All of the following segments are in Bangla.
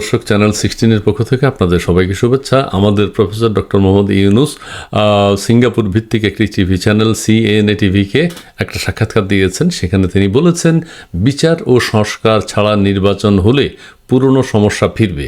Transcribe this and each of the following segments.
দর্শক চ্যানেল সিক্সটিনের পক্ষ থেকে আপনাদের সবাইকে শুভেচ্ছা। আমাদের professor doctor Mohammad Yunus Singapore ভিত্তিক একটি টিভি চ্যানেল সিএনএ টিভিকে একটা সাক্ষাৎকার দিয়েছেন। সেখানে তিনি বলেছেন, বিচার ও সংস্কার ছাড়া নির্বাচন হলে পুরনো সমস্যা ফিরবে।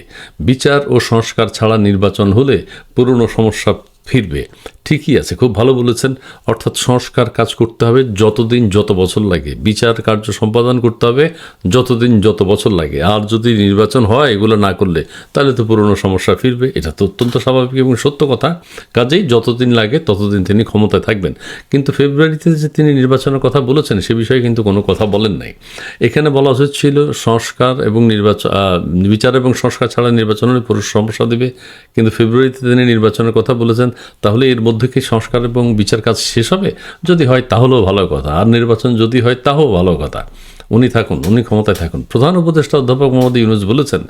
বিচার ও সংস্কার ছাড়া নির্বাচন হলে পুরনো সমস্যা ফিরবে। ঠিকই আছে, খুব ভালো বলেছেন। অর্থাৎ সংস্কার কাজ করতে হবে, যতদিন যত বছর লাগে। বিচার কার্য সম্পাদন করতে হবে, যতদিন যত বছর লাগে। আর যদি নির্বাচন হয় এগুলো না করলে, তাহলে তো পুরনো সমস্যা ফিরবে। এটা তো অত্যন্ত স্বাভাবিক এবং সত্য কথা। কাজেই যতদিন লাগে, ততদিন তিনি ক্ষমতায় থাকবেন। কিন্তু ফেব্রুয়ারিতে যে তিনি নির্বাচনের কথা বলেছেন, সে বিষয়ে কিন্তু কোনো কথা বলেন নাই। এখানে বলা উচিত ছিল সংস্কার এবং নির্বাচন বিচার এবং সংস্কার ছাড়া নির্বাচনের পুরো সমস্যা দেবে। কিন্তু ফেব্রুয়ারিতে তিনি নির্বাচনের কথা বলেছেন তাহলে এর মধ্যে কি সংস্কার এবং বিচার কাজ শেষ হবে? যদি হয় তাহলেও ভালো কথা। আর নির্বাচন যদি হয় তাও ভালো কথা। উনি থাকুন, উনি ক্ষমতায় থাকুন। প্রধান উপদেষ্টা অধ্যাপক মোহাম্মদ ইউনুস বলেছেন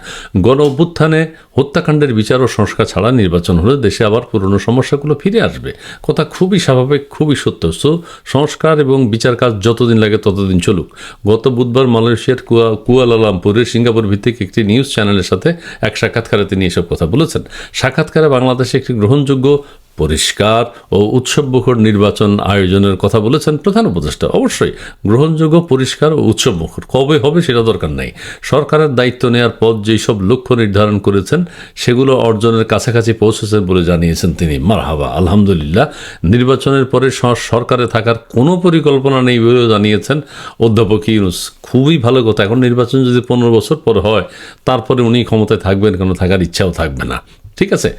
গণ অভ্যুত্থানে হত্যাকাণ্ডের বিচার ও সংস্কার ছাড়া নির্বাচন হলে দেশে আবার পুরনো সমস্যাগুলো ফিরে আসবে। কথা খুবই স্বাভাবিক, খুবই সত্য। সো, সংস্কার এবং বিচার কাজ যতদিন লাগে ততদিন চলুক। গত বুধবার মালয়েশিয়ার কুয়া কুয়ালালামপুরের সিঙ্গাপুর ভিত্তিক একটি নিউজ চ্যানেলের সাথে এক সাক্ষাৎকারে তিনি এসব কথা বলেছেন। সাক্ষাৎকারে বাংলাদেশে একটি গ্রহণযোগ্য পরিষ্কার ও উৎসবমুখর নির্বাচন আয়োজনের কথা বলেছেন প্রধান উপদেষ্টা। অবশ্যই গ্রহণযোগ্য, পরিষ্কার ও উৎসবমুখর। কবে হবে সেটা দরকার নেই। সরকারের দায়িত্ব নেওয়ার পর যেই সব লক্ষ্য নির্ধারণ করেছেন, সেগুলো অর্জনের কাছাকাছি পৌঁছেছেন বলে জানিয়েছেন তিনি। মারহাবা, আলহামদুলিল্লাহ। নির্বাচনের পরে সরকারে থাকার কোনো পরিকল্পনা নেই বলেও জানিয়েছেন অধ্যাপক ইউনুস। খুবই ভালো কথা। এখন নির্বাচন যদি পনেরো বছর পর হয়, তারপরে উনি ক্ষমতায় থাকবেন, কেন থাকার ইচ্ছাও থাকবে না। ঠিক আছে?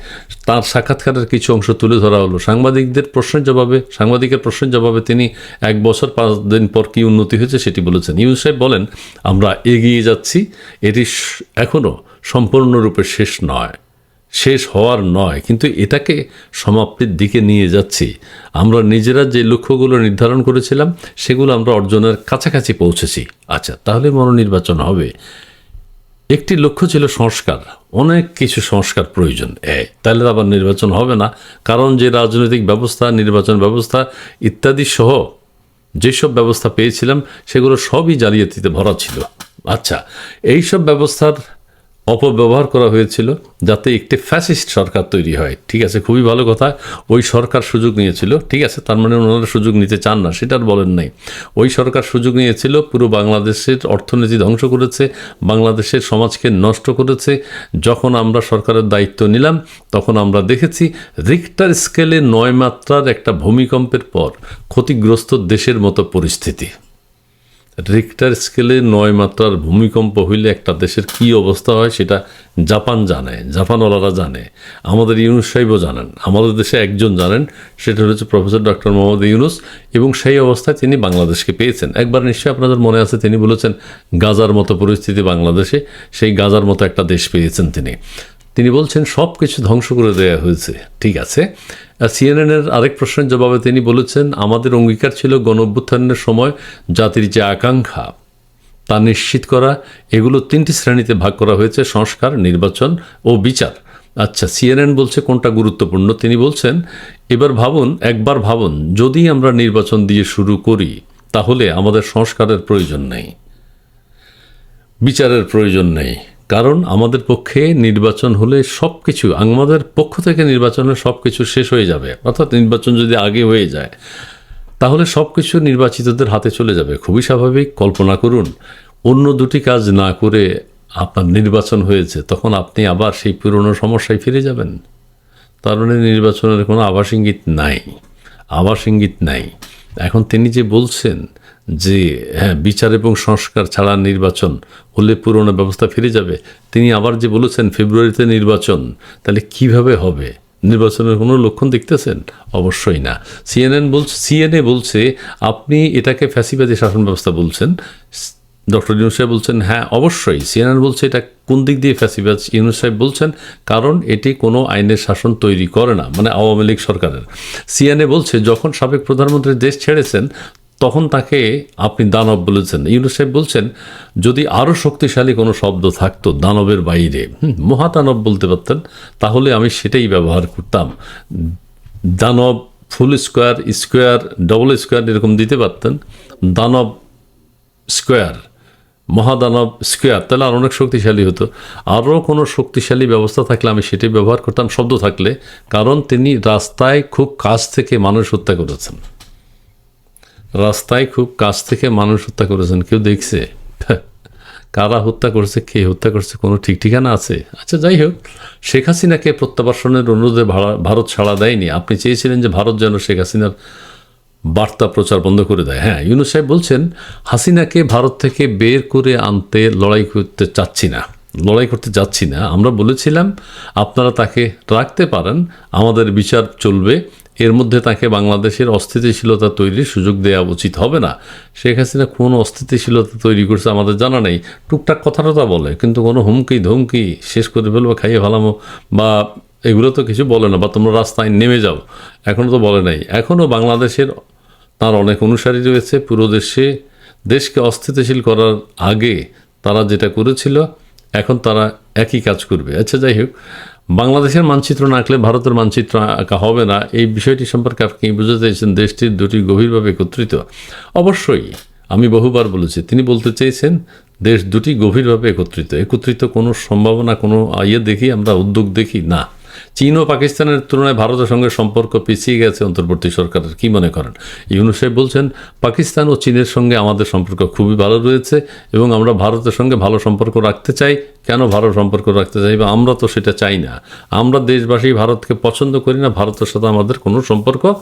তার সাক্ষাৎকারের কিছু অংশ তুলে ধরা হলো। সাংবাদিকদের প্রশ্নের জবাবে, সাংবাদিকের প্রশ্নের জবাবে তিনি এক বছর পাঁচ দিন পর কি উন্নতি হয়েছে সেটি বলেছেন। ইউনুস সাহেব বলেন, আমরা এগিয়ে যাচ্ছি। এটি এখনও সম্পূর্ণরূপে শেষ নয়। শেষ হওয়ার নয়। কিন্তু এটাকে সমাপ্তির দিকে নিয়ে যাচ্ছি। আমরা নিজেরা যে লক্ষ্যগুলো নির্ধারণ করেছিলাম, সেগুলো আমরা অর্জনের কাছাকাছি পৌঁছেছি। আচ্ছা তাহলে মনোনির্বাচন হবে। একটি লক্ষ্য ছিল সংস্কার। অনেক কিছু সংস্কার প্রয়োজন। এ তাহলে আবার নির্বাচন হবে না। কারণ যে রাজনৈতিক ব্যবস্থা, নির্বাচন ব্যবস্থা ইত্যাদি সহ যেসব ব্যবস্থা পেয়েছিলাম, সেগুলো সবই জালিয়াতিতে ভরা ছিল। আচ্ছা এই সব ব্যবস্থার অপব্যবহার করা হয়েছিল যাতে একটি ফ্যাসিস্ট সরকার তৈরি হয়। ঠিক আছে, খুবই ভালো কথা। ওই সরকার সুযোগ নিয়েছিল। ঠিক আছে, তার মানে ওনারা সুযোগ নিতে চান না, সেটা আর বলেন নাই। ওই সরকার সুযোগ নিয়েছিল, পুরো বাংলাদেশের অর্থনীতি ধ্বংস করেছে, বাংলাদেশের সমাজকে নষ্ট করেছে। যখন আমরা সরকারের দায়িত্ব নিলাম, তখন আমরা দেখেছি রিক্টার স্কেলে নয় মাত্রার একটা ভূমিকম্পের পর ক্ষতিগ্রস্ত দেশের মতো পরিস্থিতি। রিক্টার স্কেলে নয় মাত্রার ভূমিকম্প হইলে একটা দেশের কি অবস্থা হয় সেটা জাপান জানে, জাপানওয়ালারা জানে। আমাদের ইউনুস সাহেবও জানেন। আমাদের দেশে একজন জানেন, সেটা হচ্ছে প্রফেসর ডক্টর মোহাম্মদ ইউনুস এবং সেই অবস্থায় তিনি বাংলাদেশকে পেয়েছেন। একবার নিশ্চয়ই আপনাদের মনে আছে, তিনি বলেছেন, গাজার মতো পরিস্থিতি বাংলাদেশে, সেই গাজার মতো একটা দেশ পেয়েছেন তিনি। তিনি বলছেন সব কিছু ধ্বংস করে দেওয়া হয়েছে। ঠিক আছে। সিএনএনের আরেক প্রশ্নের জবাবে তিনি বলেছেন, আমাদের অঙ্গীকার ছিল গণ সময় জাতির যে আকাঙ্ক্ষা তা নিশ্চিত করা। এগুলো তিনটি শ্রেণীতে ভাগ করা হয়েছে, সংস্কার, নির্বাচন ও বিচার। আচ্ছা সিএনএন বলছে কোনটা গুরুত্বপূর্ণ? তিনি বলছেন, এবার ভাবুন, একবার ভাবুন, যদি আমরা নির্বাচন দিয়ে শুরু করি, তাহলে আমাদের সংস্কারের প্রয়োজন নেই, বিচারের প্রয়োজন নেই। কারণ আমাদের পক্ষে নির্বাচন হলে সব কিছু আমাদের পক্ষ থেকে নির্বাচনের সব কিছু শেষ হয়ে যাবে। অর্থাৎ নির্বাচন যদি আগে হয়ে যায়, তাহলে সব কিছু নির্বাচিতদের হাতে চলে যাবে। খুবই স্বাভাবিক, কল্পনা করুন, অন্য দুটি কাজ না করে আপনার নির্বাচন হয়েছে, তখন আপনি আবার সেই পুরনো সমস্যায় ফিরে যাবেন। তার মানে নির্বাচনের কোনো আবাস ইঙ্গিত নাই। আবাস ইঙ্গিত নাই। এখন তিনি যে বলছেন যে হ্যাঁ বিচার এবং সংস্কার ছাড়া নির্বাচন হলে পুরনো ব্যবস্থা ফিরে যাবে। তিনি আবার যে বলেছেন ফেব্রুয়ারিতে নির্বাচন, তাহলে কীভাবে হবে? নির্বাচনের কোনো লক্ষণ দেখতেছেন? অবশ্যই না। সিএনএন বলছে সিএনএ বলছে, আপনি এটাকে ফ্যাসিবাদী শাসন ব্যবস্থা বলছেন। ডক্টর ইউনুস সাহেব বলছেন হ্যাঁ অবশ্যই। সিএনএন বলছে এটা কোন দিক দিয়ে ফ্যাসিবাদ? ইউনুস সাহেব বলছেন, কারণ এটি কোনো আইনের শাসন তৈরি করে না মানে আওয়ামী লীগ সরকারের। সিএনএ বলছে, যখন সাবেক প্রধানমন্ত্রী দেশ ছেড়েছেন তখন তাকে আপনি দানব বলেছেন। ইউনুস সাহেব বলছেন, যদি আরও শক্তিশালী কোনো শব্দ থাকতো দানবের বাইরে মহাদানব বলতে পারতেন, তাহলে আমি সেটাই ব্যবহার করতাম। দানব full square square, double square এরকম দিতে পারতেন। দানব স্কোয়ার, মহাদানব স্কোয়ার, তাহলে আর অনেক শক্তিশালী হতো। আরও কোনো শক্তিশালী ব্যবস্থা থাকলে আমি সেটাই ব্যবহার করতাম, শব্দ থাকলে, কারণ তিনি রাস্তায় খুব কাছ থেকে মানুষ হত্যা করেছেন। রাস্তায় খুব কাছ থেকে মানুষ হত্যা করেছেন, কেউ দেখছে? কারা হত্যা করছে, কে হত্যা করছে, কোনো ঠিক ঠিকানা আছে? আচ্ছা যাই হোক, শেখ হাসিনাকে প্রত্যাবাসনের অনুরোধে ভারত ছাড়া দেয়নি। আপনি চেয়েছিলেন যে ভারত যেন শেখ হাসিনার বার্তা প্রচার বন্ধ করে দেয়। হ্যাঁ ইউনুস সাহেব বলছেন, হাসিনাকে ভারত থেকে বের করে আনতে লড়াই করতে চাচ্ছি না। লড়াই করতে যাচ্ছি না। আমরা বলেছিলাম, আপনারা তাকে রাখতে পারেন, আমাদের বিচার চলবে। এর মধ্যে তাকে বাংলাদেশের অস্থিতিশীলতা তৈরির সুযোগ দেওয়া উচিত হবে না। শেখ হাসিনা কোন অস্থিতিশীলতা তৈরি করছে আমাদের জানা নেই। টুকটাক কথাটা তা বলে, কিন্তু কোনো হুমকি ধমকি শেষ করে ফেলব, খাইয়ে ফেলামো বা এগুলো তো কিছু বলে না, বা তোমরা রাস্তায় নেমে যাও। এখনও তো বলে নাই। এখনও বাংলাদেশের তার অনেক অনুসারী রয়েছে। পুরো দেশে, দেশকে অস্থিতিশীল করার আগে তারা যেটা করেছিল, এখন তারা একই কাজ করবে। আচ্ছা যাই হোক। বাংলাদেশের মানচিত্র না আঁকলে ভারতের মানচিত্র আঁকা হবে না। এই বিষয়টি সম্পর্কে আপনি বুঝতে চাইছেন? দেশটির দুটি গভীরভাবে একত্রিত। অবশ্যই, আমি বহুবার বলেছি, তিনি বলতে চেয়েছেন, দেশ দুটি গভীরভাবে একত্রিত। একত্রিত কোনো সম্ভাবনা, কোনো ইয়ে দেখি আমরা, উদ্যোগ দেখি না। চীন ও পাকিস্তানের তুলনায় ভারতের সঙ্গে সম্পর্ক পিছিয়ে গেছে অন্তর্বর্তী সরকারের। কি মনে করেন? ইউনুসেফ বলছেন, পাকিস্তান ও চীনের সঙ্গে আমাদের সম্পর্ক খুবই ভালো রয়েছে এবং আমরা ভারতের সঙ্গে ভালো সম্পর্ক রাখতে চাই। কেন ভালো সম্পর্ক রাখতে চাই? বা আমরা তো সেটা চাই না। আমরা দেশবাসী ভারতকে পছন্দ করি না, ভারতের সাথে আমাদের কোনো সম্পর্ক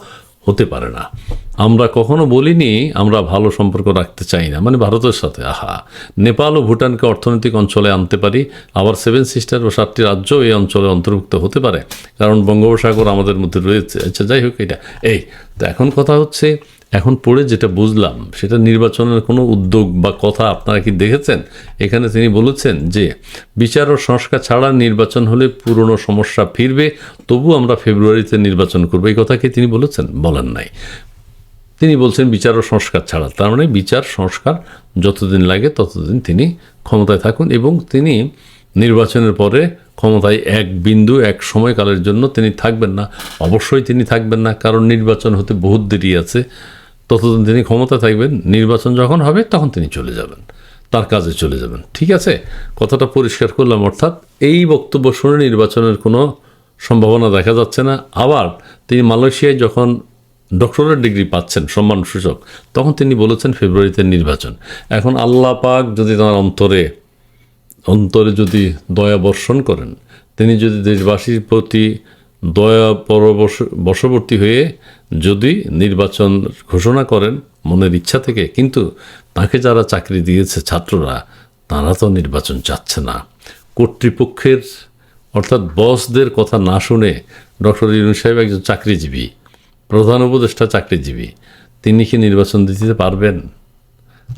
হতে পারে না। আমরা কখনো বলিনি আমরা ভালো সম্পর্ক রাখতে চাই না। মানে ভারতের সাথে, আহা। নেপাল ও ভুটানকে অর্থনৈতিক অঞ্চলে আনতে পারি, আবার সেভেন সিস্টার ও সাতটি রাজ্য এই অঞ্চলে অন্তর্ভুক্ত হতে পারে। কারণ বঙ্গোপসাগর আমাদের মধ্যে রয়েছে। আচ্ছা যাই হোক এটা। এই, তো এখন কথা হচ্ছে এখন পড়ে যেটা বুঝলাম, সেটা নির্বাচনের কোনো উদ্যোগ বা কথা আপনারা কি দেখেছেন? এখানে তিনি বলেছেন যে, বিচার ও সংস্কার ছাড়া নির্বাচন হলে পুরনো সমস্যা ফিরবে, তবু আমরা ফেব্রুয়ারিতে নির্বাচন করব। এই কথা কি তিনি বলেছেন? বলেন নাই। তিনি বলছেন বিচার ও সংস্কার ছাড়া। তার মানে বিচার, সংস্কার যতদিন লাগে ততদিন তিনি ক্ষমতায় থাকুন এবং তিনি নির্বাচনের পরে ক্ষমতায় এক বিন্দু, এক সময়কালের জন্য তিনি থাকবেন না। অবশ্যই তিনি থাকবেন না, কারণ নির্বাচন হতে বহুত দেরি আছে। ততদিন তিনি ক্ষমতা থাকবেন, নির্বাচন যখন হবে তখন তিনি চলে যাবেন, তার কাজে চলে যাবেন। ঠিক আছে? কথাটা পরিষ্কার করলাম, অর্থাৎ এই বক্তব্য শুনে নির্বাচনের কোনো সম্ভাবনা দেখা যাচ্ছে না। আবার তিনি মালয়েশিয়ায় যখন ডক্টরেট ডিগ্রি পাচ্ছেন, সম্মানসূচক, তখন তিনি বলেছেন ফেব্রুয়ারিতে নির্বাচন। এখন আল্লাহ পাক যদি তার অন্তরে অন্তরে যদি দয়া বর্ষণ করেন, তিনি যদি দেশবাসীর প্রতি দয়া পরবশ, বশবর্তী হয়ে যদি নির্বাচন ঘোষণা করেন মনের ইচ্ছা থেকে, কিন্তু তাকে যারা চাকরি দিয়েছে ছাত্ররা, তারা তো নির্বাচন চাচ্ছে না। কর্তৃপক্ষের, অর্থাৎ বসদের কথা না শুনে ডক্টর ইউনুস সাহেব একজন চাকরিজীবী, প্রধান উপদেষ্টা চাকরিজীবী, তিনি কি নির্বাচন দিতে পারবেন?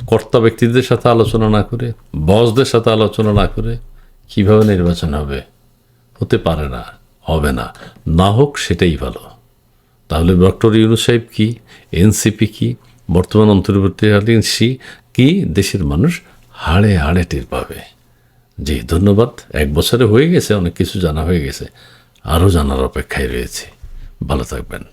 কর্তা ব্যক্তিদের সাথে আলোচনা না করে, বসদের সাথে আলোচনা না করে কীভাবে নির্বাচন হবে? হতে পারে না। হবে না। না হোক সেটাই ভালো। তাহলে ডক্টর ইউনু সাহেব কী, এনসিপি কী, বর্তমান অন্তর্বর্তীকালীন সি কি, দেশের মানুষ হাড়ে হাড়ে টের পাবে। জি, ধন্যবাদ। এক বছরে হয়ে গেছে, অনেক কিছু জানা হয়ে গেছে। আরও জানার অপেক্ষায় রয়েছে। ভালো থাকবেন।